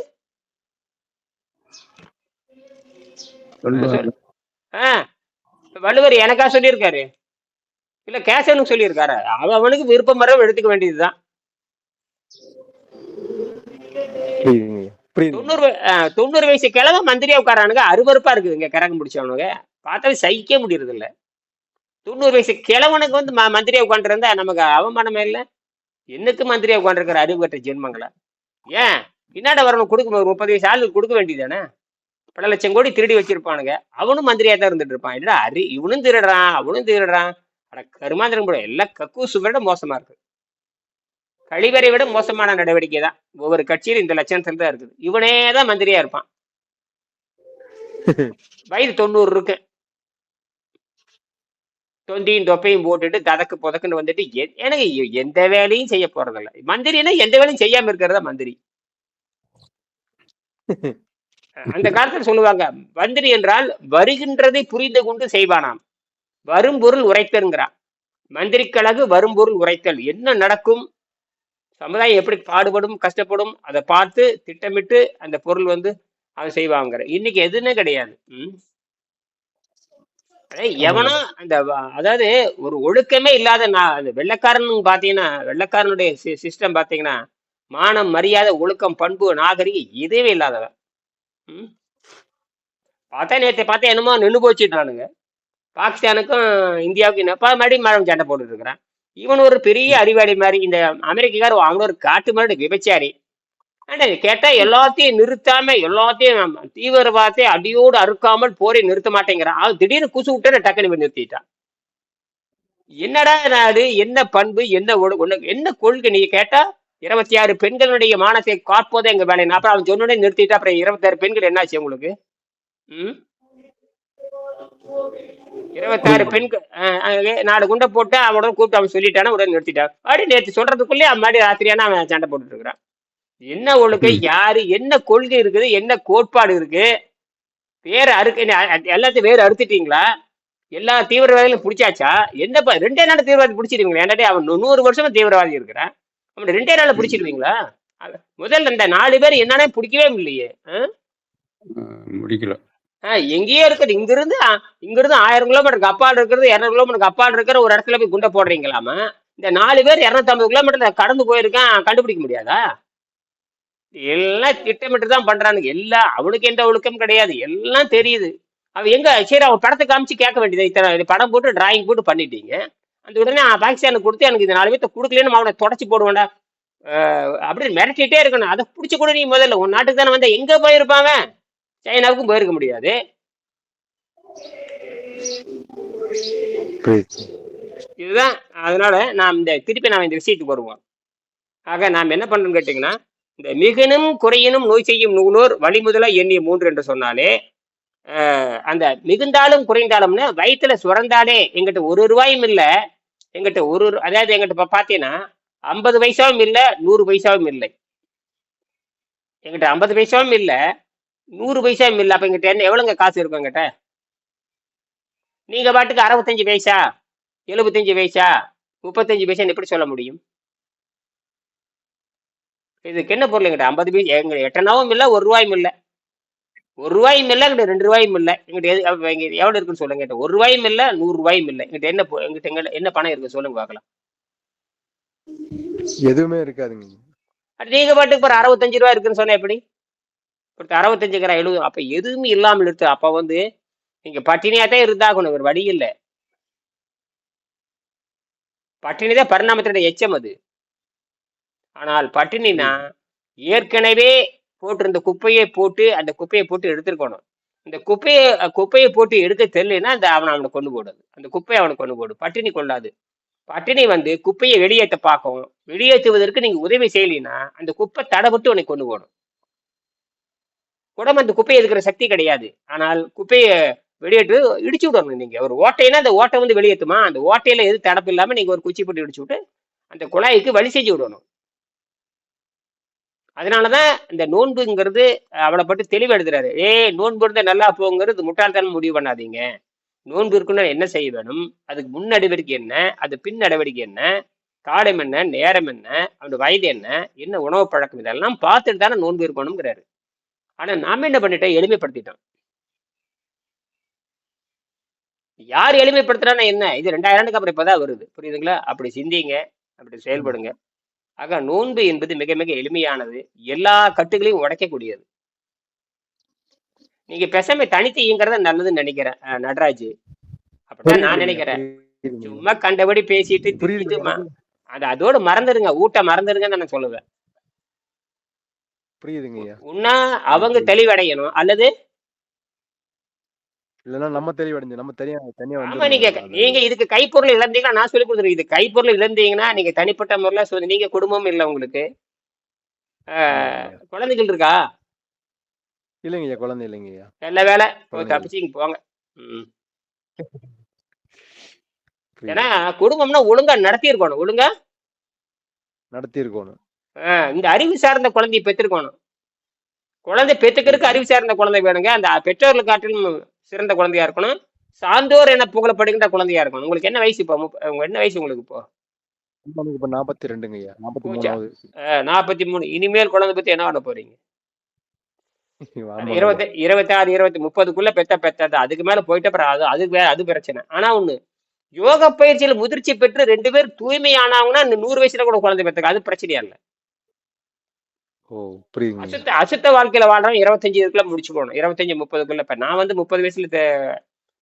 இருந்து ஆ வள்ளுவர் எனக்கா சொல்லியிருக்காரு? இல்ல கேசவனுக்கு சொல்லியிருக்காரு? அவன் அவனுக்கு விருப்பம் வர எடுத்துக்க வேண்டியதுதான். தொண்ணூறு தொண்ணூறு வயசு கிழமை மந்திரியா உட்காரானுங்க அருவருப்பா இருக்குதுங்க கரகம் பிடிச்சவனுங்க பார்த்தாவே சகிக்க முடியறது இல்ல தொண்ணூறு வயசு கிழவனுக்கு வந்து மந்திரியா உட்காந்துருந்தா நமக்கு அவமானமே இல்ல. என்னக்கு மந்திரியா உட்காந்துருக்கிற அறிவு கட்ட ஜென்மங்களா? ஏன்? பின்னாடி வரணும் கொடுக்க முப்பது வயசு ஆளுக்கு கொடுக்க வேண்டியதானே பல லட்சம் கோடி திருடி வச்சிருப்பானுங்க. அவனும் மந்திரியா தான் இருந்துட்டு இருப்பான். இல்ல அரி இவனும் திருடுறான் அவனும் திருடுறான் அட கருமாந்திரம் கூட எல்லாம் கக்கூசு விட மோசமா இருக்கு. கழிவறை விட மோசமான நடவடிக்கை தான். ஒவ்வொரு கட்சியிலும் இந்த லட்சணத்துல தான் இருக்குது. இவனே தான் மந்திரியா இருப்பான். வயது தொண்ணூறு இருக்கு. தொந்தியும் தொப்பையும் போட்டுட்டு ததக்கு புதக்குன்னு வந்துட்டு எனக்கு எந்த வேலையும் செய்ய போறதில்ல. மந்திரினா எந்த வேலையும் செய்யாம இருக்கிறதா மந்திரி? அந்த காலத்துல சொல்லுவாங்க மந்திரி என்றால் வருகின்றதை புரிந்து கொண்டு செய்வானாம். வரும் பொருள் உரைத்தல்ங்கிறான் மந்திரிக்கழகு வரும் பொருள் உரைத்தல். என்ன நடக்கும்? சமுதாயம் எப்படி பாடுபடும் கஷ்டப்படும் அதை பார்த்து திட்டமிட்டு அந்த பொருள் வந்து அதை செய்வாங்கிற. இன்னைக்கு எதுன்னே கிடையாது. அதே எவனோ அந்த அதாவது ஒரு ஒழுக்கமே இல்லாத நான் அந்த வெள்ளக்காரன் பாத்தீங்கன்னா வெள்ளக்காரனுடைய சிஸ்டம் பாத்தீங்கன்னா மானம் மரியாதை ஒழுக்கம் பண்பு நாகரிகம் எதுவே இல்லாதவன். பார்த்தா நேற்று பார்த்தா என்னமோ நின்று போச்சுட்டானுங்க பாகிஸ்தானுக்கும் இந்தியாவுக்கும் நெப்பா மறுபடியும் மேடம் சண்டை போட்டுட்டு இருக்கிறான். இவன் ஒரு பெரிய அறிவாளி மாதிரி இந்த அமெரிக்கார் அவங்களோட ஒரு காட்டு மாதிரி விபச்சாரி. ஆனா கேட்டா எல்லாத்தையும் நிறுத்தாம எல்லாத்தையும் நம்ம தீவிரவாதத்தை அடியோடு அறுக்காமல் போரை நிறுத்த மாட்டேங்கிறான் அவன் திடீர்னு குசு விட்டு டக்குனு போய் நிறுத்திட்டான் என்னடா நாடு என்ன பண்பு? என்ன ஒழுங்கு என்ன கொள்கை நீ கேட்டா இருபத்தி ஆறு பெண்களுடைய மானத்தை காப்பதே எங்க வேலை அப்புறம் அவன் சொன்னோடனே நிறுத்திட்டா அப்புறம் இருபத்தாறு பெண்கள் என்னாச்சு உங்களுக்கு? ம்? இருபத்தாறு பெண்கள் நாலு குண்டை போட்டு அவனோட கூப்பிட்டு அவன் சொல்லிட்டானா உடனே நிறுத்திட்டான் அப்படி நேற்று சொல்றதுக்குள்ளே மாதிரி ராத்திரியானா அவன் சண்டை போட்டுட்டு இருக்கிறான் என்ன ஒழுக்கை யாரு? என்ன கொள்கை இருக்குது? என்ன கோட்பாடு இருக்கு? வேற அறுக்க எல்லாத்தையும் வேற அறுத்துட்டீங்களா? எல்லா தீவிரவாதிகளும் பிடிச்சாச்சா? என்னப்பா ரெண்டே நாள் தீவிரவாதி பிடிச்சிருவீங்களா என்னடே அவன் நூறு வருஷமா தீவிரவாதி இருக்கிறான். அவன் ரெண்டே நாள்ல பிடிச்சிருவீங்களா முதல்ல இந்த நாலு பேர் என்னன்னே பிடிக்கவே இல்லையே முடிக்கல. ஆ, எங்கேயோ இருக்குது. இங்கிருந்து ஆ, இங்கிருந்து ஆயிரம் கிலோமீட்டருக்கு அப்பால் இருக்கிறது இரநூறு கிலோமீட்டருக்கு அப்பால் இருக்கிற ஒரு இடத்துல போய் குண்டை போடுறீங்களாமா? இந்த நாலு பேர் இரநூத்தம்பது கிலோமீட்டர் கடந்து போயிருக்கான் கண்டுபிடிக்க முடியாதா? எல்லாம் திட்டமிட்டு தான் பண்றானுங்க. எல்லாம் அவனுக்கு எந்த ஒழுக்கம் கிடையாது. எல்லாம் தெரியுது. அவன் எங்க சரி அவன் படத்தை காமிச்சு கேட்க வேண்டியது. இத்தனை படம் போட்டு டிராயிங் போட்டு பண்ணிட்டீங்க. அந்த உடனே நான் பாகிஸ்தானுக்கு கொடுத்து எனக்கு இந்த நாலு பேர்த்த கொடுக்கலன்னு அவனை தொடச்சி போடுவேன்டா. அஹ் அப்படி மிரட்டிட்டே இருக்கணும். அதை பிடிச்சி கூட நீ முதல்ல உன் நாட்டுக்கு தானே வந்த எங்க போயிருப்பாங்க? சைனாவுக்கும் போயிருக்க முடியாது. இதுதான். அதனால நாம் இந்த திருப்பி நாம் இந்த விஷயத்துக்கு வருவோம். ஆக நாம் என்ன பண்றோம்னு கேட்டீங்கன்னா இந்த மிகனும் குறையினும் நோய் செய்யும் நூலோர் வழிமுதலா எண்ணிய மூன்று என்று சொன்னாலே அந்த மிகுந்தாலும் குறைந்தாலும்னு வயிற்றுல சுரந்தாலே எங்கிட்ட ஒரு ரூபாயும் இல்ல. எங்கிட்ட ஒரு ஒரு அதாவது எங்கிட்ட இப்ப பாத்தீங்கன்னா ஐம்பது பைசாவும் இல்லை நூறு பைசாவும் இல்லை. எங்கிட்ட ஐம்பது பைசாவும் இல்லை நூறு பைசாவும் இல்லை. அப்ப எங்கிட்ட என்ன எவ்வளவுங்க காசு இருக்கும் எங்கிட்ட? நீங்க பாட்டுக்கு அறுபத்தஞ்சு பைசா எழுபத்தஞ்சு பைசா முப்பத்தஞ்சு பைசான்னு எப்படி சொல்ல முடியும்? இதுக்கு என்ன பொருள் எங்கிட்ட? ஐம்பது பைசா எங்க எட்டனாவும் இல்லை ஒரு ரூபாயும் இல்லை. ஒரு ரூபாயும் இல்லை எங்கிட்ட ரெண்டு ரூபாயும் இல்லை. எங்கிட்ட எது எவ்வளவு இருக்குன்னு சொல்லுங்க என்கிட்ட. ஒரு ரூபாயும் இல்லை நூறு ரூபாயும் இல்லை. எங்கிட்ட என்ன எங்கிட்ட எங்க என்ன பணம் இருக்கு சொல்லுங்க பார்க்கலாம். எதுவுமே இருக்காதுங்க. நீங்க பாட்டுக்கு ஒரு அறுபத்தஞ்சு ரூபா இருக்குன்னு சொன்னா எப்படி? ஒருத்தர் அறுபத்தஞ்சு கிராம் எழுபது அப்ப எதுவுமே இல்லாமல் இருக்கு அப்ப வந்து நீங்க பட்டினியா தான் இருந்தாகணும் ஒரு வழி இல்லை. பட்டினி தான் பரிணாமத்தினுடைய எச்சம் அது. ஆனால் பட்டினினா ஏற்கனவே போட்டிருந்த குப்பையை போட்டு அந்த குப்பையை போட்டு எடுத்துருக்கணும். இந்த குப்பையை குப்பையை போட்டு எடுக்க தெரியலன்னா அந்த அவனை அவனை கொண்டு போடுது. அந்த குப்பையை அவனை கொண்டு போடு. பட்டினி கொள்ளாது. பட்டினி வந்து குப்பையை வெளியேற்ற பார்க்கும். வெளியேற்றுவதற்கு நீங்க உதவி செய்யலைன்னா அந்த குப்பை தடைப்பட்டு உன்னை கொண்டு போடும். உடம்பு அந்த குப்பையை இருக்கிற சக்தி கிடையாது. ஆனால் குப்பையை வெளியேற்று இடிச்சு விடணும் நீங்க. ஒரு ஓட்டைன்னா அந்த ஓட்டை வந்து வெளியேற்றுமா அந்த ஓட்டையில எது தடப்பு இல்லாம நீங்க ஒரு குச்சி போட்டு இடிச்சு விட்டு அந்த குழாய்க்கு வழி செஞ்சு விடணும். அதனாலதான் இந்த நோன்புங்கிறது அவளை பட்டு தெளிவு எழுதுறாரு. ஏ நோன்பு இருந்தா நல்லா போங்கிறது முட்டாள்தனம் முடிவு பண்ணாதீங்க. நோன்பு இருக்குன்னா என்ன செய்ய வேணும்? அதுக்கு முன் நடவடிக்கை என்ன? அது பின் நடவடிக்கை என்ன? காலம் என்ன? நேரம் என்ன? அவனுடைய வயது என்ன? என்ன உணவு பழக்கம்? இதெல்லாம் பார்த்துட்டு தானே நோன்பு இருக்கணுங்கிறாரு ஆனா நாம என்ன பண்ணிட்டோம்? எளிமைப்படுத்திட்டோம். யார் எளிமைப்படுத்துறான்னா என்ன? இது ரெண்டாயிரம் ஆண்டுக்கு அப்புறம் இப்பதான் வருது. புரியுதுங்களா? அப்படி சிந்திங்க. அப்படி செயல்படுங்க. ஆக நோன்பு என்பது மிக மிக எளிமையானது. எல்லா கட்டுகளையும் உடைக்கக்கூடியது. நீங்க பெசாம தனித்து இயங்குறத நல்லதுன்னு நினைக்கிறேன் நடராஜ். அப்படிதான் நான் நினைக்கிறேன். சும்மா கண்டபடி பேசிட்டு ம- அது அதோட மறந்துடுங்க ஊட்ட மறந்துடுங்கன்னு நான் சொல்லுவேன். புரியுதுங்க உன்னா அவங்க தெளிவடையணும் அல்லது இல்லைன்னா நம்ம தெளிவடைஞ்சு நம்ம தனியா தனியா ஆமா வந்து நீங்க நீங்க இதுக்கு கைப்பொருள் இழந்தீங்கன்னா நான் சொல்லி கொடுத்துருக்கேன் இது கைப்பொருள் இழந்தீங்கன்னா நீங்க தனிப்பட்ட முறையில் சொல்லி நீங்க குடும்பம் இல்லை உங்களுக்கு. ஆஹ், குழந்தைகள் இருக்கா? இல்லைங்க ஐயா குழந்தை இல்லைங்க ஐயா நல்ல வேலை. தப்பிச்சிங்க போங்க. ஏன்னா குடும்பம்னா ஒழுங்கா நடத்தி இருக்கணும் ஒழுங்கா? நடத்தி இருக்கணும் ஆஹ், இந்த அறிவு சார்ந்த குழந்தையை பெற்றிருக்கணும். குழந்தை பெற்றுக்கிறதுக்கு அறிவு சார்ந்த குழந்தை வேணுங்க. அந்த பெற்றோர்கள் காட்டிலும் சிறந்த குழந்தையா இருக்கணும். சான்றோர் என புகழப்படுகின்ற குழந்தையா இருக்கணும். உங்களுக்கு என்ன வயசு இப்போ? என்ன வயசு உங்களுக்கு இப்போ? நாற்பத்தி ரெண்டுங்க ஐயா. நாற்பத்தி மூணு. இனிமேல் குழந்தை பத்தி என்ன பண்ண போறீங்க? ஆமாங்க. இருபத்தி இருபத்தாறு இருபத்தி முப்பதுக்குள்ள பெத்த பெத்தது. அதுக்கு மேல போயிட்ட அப்புறம் அது அது வேற அது பிரச்சனை. ஆனா ஒண்ணு யோக பயிற்சியில முதிர்ச்சி பெற்று ரெண்டு பேர் தூய்மையானவங்கன்னா இந்த நூறு வயசுல கூட குழந்தை பெற்றுக்க அது பிரச்சனையா இல்ல. ஓ புரியுதுங்க. ஐயா. அசுத்த அசுத்த வாழ்க்கையில வாழ்றவன் இருபத்தஞ்சு இதுக்குள்ள முடிச்சு போகணும். இருபத்தஞ்சு முப்பதுக்குள்ள இப்ப நான் வந்து முப்பது வயசுல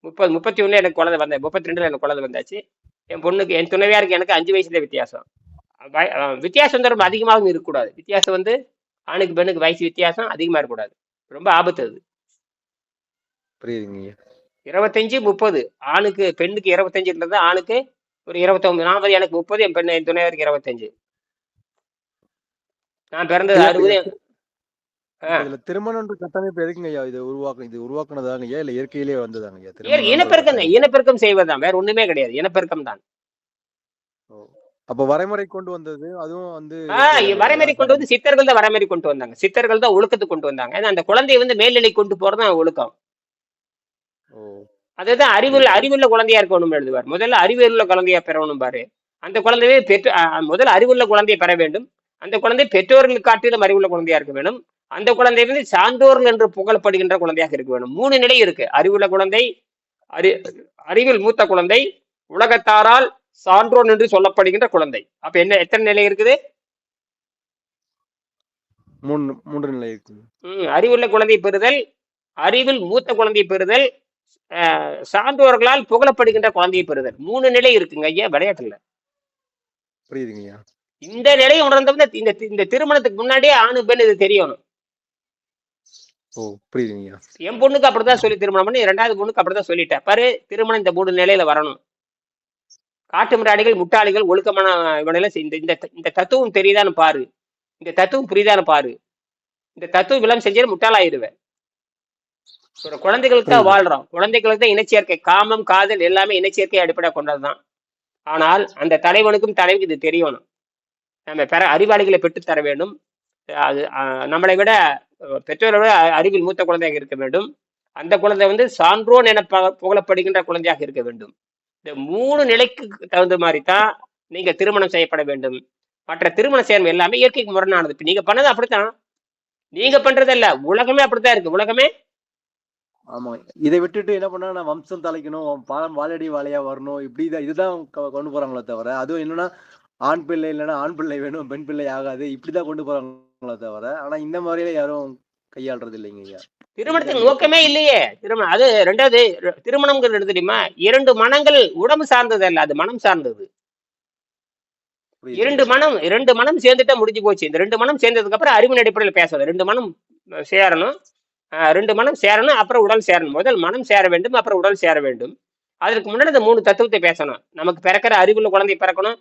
முப்பது முப்பத்தி ஒண்ணு எனக்கு குழந்தை வந்தேன் முப்பத்தி ரெண்டுல எனக்கு குழந்தை வந்தாச்சு. என் பொண்ணுக்கு என் துணைவியாருக்கு எனக்கு அஞ்சு வயசுல வித்தியாசம். வித்தியாசம் வந்து ரொம்ப அதிகமாகவும் இருக்கக்கூடாது. வித்தியாசம் வந்து ஆணுக்கு பெண்ணுக்கு வயசு வித்தியாசம் அதிகமா இருக்கக்கூடாது. ரொம்ப ஆபத்து அது. புரியுதுங்க இருபத்தஞ்சு முப்பது. ஆணுக்கு பெண்ணுக்கு இருபத்தஞ்சு இருந்தது ஆணுக்கு ஒரு இருபத்தொன்பது நாற்பது எனக்கு முப்பது என் பெண் என் துணைவருக்கு இருபத்தஞ்சு. நான் பிறந்தது அறுபது. இதுல திருமணம்ன்ற கட்டமைப்பு எதுக்குங்க ஐயா? இது உருவாக்கு இது உருவாக்குனதாங்க ஐயா இல்ல இயற்கையிலே வந்ததாங்க ஐயா இனப்பெருக்கம் தான். இனப்பெருக்கம் செய்வதுதான் வேற ஒண்ணுமே கிடையாது இனப்பெருக்கம் தான். அப்ப வரைமுறை கொண்டு வந்தது அதுவும் வந்து வரைமுறை கொண்டு வந்து சித்தர்கள் தான் வரைமுறை கொண்டு வந்தாங்க சித்தர்கள் தான் ஒழுக்கத்துக்கு கொண்டு வந்தாங்க ஏன்னா அந்த குழந்தையை வந்து மேல்நிலை கொண்டு போறதுதான் ஒழுக்கம். அதுதான் அறிவுள்ள அறிவுள்ள குழந்தையா இருக்கணும் எழுதுவார் முதல்ல அறிவுள்ள குழந்தையா பெறணும் பாரு அந்த குழந்தையே பெற்று முதல்ல அறிவுள்ள குழந்தையை பெற வேண்டும் அந்த குழந்தை பெற்றோர்கள் காட்டிலும் அறிவுள்ள குழந்தையா இருக்க வேண்டும். அந்த குழந்தை வந்து சான்றோர்கள் என்று புகழப்படுகின்ற குழந்தையாக இருக்க வேண்டும். மூணு நிலை இருக்கு. அறிவுள்ள குழந்தை அறி அறிவில் மூத்த குழந்தை உலகத்தாரால் சான்றோன் என்று சொல்லப்படுகின்ற குழந்தை. அப்ப என்ன எத்தனை நிலை இருக்குது? மூணு மூன்று நிலை இருக்கு ம், அறிவுள்ள குழந்தை பெறுதல் அறிவில் மூத்த குழந்தை பெறுதல் சான்றோர்களால் புகழப்படுகின்ற குழந்தையை பெறுதல். மூணு நிலை இருக்குங்க ஐயா விளையாட்டுல. புரியுதுங்க ஐயா. இந்த நிலையை உணர்ந்தவங்க இந்த இந்த திருமணத்துக்கு முன்னாடியே ஆணு பெண் இது தெரியணும். என் பொண்ணுக்கு அப்படிதான் சொல்லி திருமணம் பண்ணி ரெண்டாவது பொண்ணுக்கு அப்படிதான் சொல்லிட்டேன். பாரு திருமணம் இந்த மூணு நிலையில வரணும். காட்டு மிராடிகள் முட்டாளிகள் ஒழுக்கமான இவனையில இந்த இந்த தத்துவம் தெரியுதான்னு பாரு. இந்த தத்துவம் புரியுதான்னு பாரு. இந்த தத்துவம் விளம் செஞ்சா முட்டாளாயிருவேன் ஒரு குழந்தைகளுக்கு தான். வாழ்றோம். குழந்தைகளுக்கு தான் இனச்சேர்க்கை காமம் காதல் எல்லாமே இனச்சேர்க்கை அடிப்படையாக கொண்டதுதான். ஆனால் அந்த தலைவனுக்கும் தலைவிக்கு இது தெரியணும். நம்ம பெற அறிவாளிகளை பெற்றுத்தர வேண்டும். அது நம்மளை விட பெற்றோரை விட அறிவில் மூத்த குழந்தையாக இருக்க வேண்டும். அந்த குழந்தை வந்து சான்றோன் என ப- புகழப்படுகின்ற குழந்தையாக இருக்க வேண்டும். இந்த மூணு நிலைக்கு தகுந்த மாதிரி தான் நீங்க திருமணம் செய்யப்பட வேண்டும். மற்ற திருமண சேர்மை எல்லாமே இயற்கைக்கு முரணானது. இப்போ நீங்க பண்ணது அப்படித்தான். நீங்க பண்றதல்ல. உலகமே அப்படித்தான் இருக்கு. உலகமே ஆமா. இதை விட்டுட்டு என்ன பண்ணா வம்சம் தலைக்கணும். பாலம் வாழடி வாழையா வரணும். இப்படிதான் இதுதான் கொண்டு போறாங்களே தவிர அதுவும் என்னன்னா ஆண் பிள்ளை இல்லைன்னா ஆண் பிள்ளை வேணும் பெண் பிள்ளை ஆகாது. இப்படிதான் கொண்டு போறாங்களே தவிர ஆனா இந்த மாதிரியில யாரும் கையாளுறது இல்லைங்க ஐயா. திருமணத்துக்கு நோக்கமே இல்லையே. திருமணம் அது ரெண்டாவது திருமணம்ங்கிறது என்ன தெரியுமா? இரண்டு மனங்கள் உடம்பு சார்ந்தது அல்ல அது மனம் சார்ந்தது. இரண்டு மனம் இரண்டு மனம் சேர்ந்துட்டா முடிஞ்சு போச்சு. இந்த ரெண்டு மனம் சேர்ந்ததுக்கு அப்புறம் அறிவின் அடிப்படையில் பேசாது. ரெண்டு மனம் சேரணும். ரெண்டு மனம் சேரணும் அப்புறம் உடல் சேரணும். முதல் மனம் சேர வேண்டும் அப்புறம் உடல் சேர வேண்டும். அதற்கு முன்னாடி இந்த மூணு தத்துவத்தை பேசணும். நமக்கு பிறக்கிற அறிவுள்ள குழந்தை பிறக்கணும்.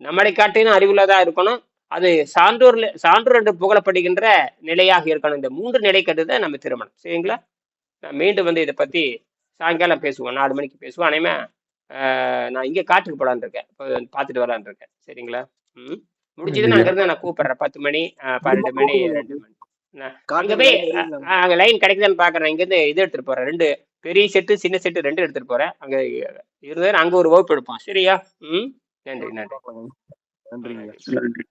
நம்மளை காட்டிலும் அறிவுள்ளதா இருக்கணும். அது சான்றோர்ல சான்றோர் என்று புகழப்படுகின்ற நிலையாக இருக்கணும். இந்த மூன்று நிலை தான் நம்ம திருமணம். சரிங்களா? நான் மீண்டும் வந்து இதை பத்தி சாயங்காலம் பேசுவோம். நாலு மணிக்கு பேசுவோம். அனைமே நான் இங்கே காட்டுக்கு போலான்னு இருக்கேன். பார்த்துட்டு வரலான்னு இருக்கேன். சரிங்களா? ம். முடிஞ்சதுன்னா அங்கிருந்து நான் கூப்பிடுறேன். பத்து மணி பன்னெண்டு மணி ரெண்டு மணி. அங்க போய் அங்க லைன் கிடைக்குதான்னு பாக்குறேன் இங்க இருந்து இது எடுத்துட்டு போறேன். ரெண்டு பெரிய செட்டு சின்ன செட்டு ரெண்டு எடுத்துட்டு போறேன். அங்க இருந்தேன். அங்க ஒரு வகுப்பு எடுப்போம். சரியா? ம். நன்றி நன்றி. நன்றிங்க. நன்றி.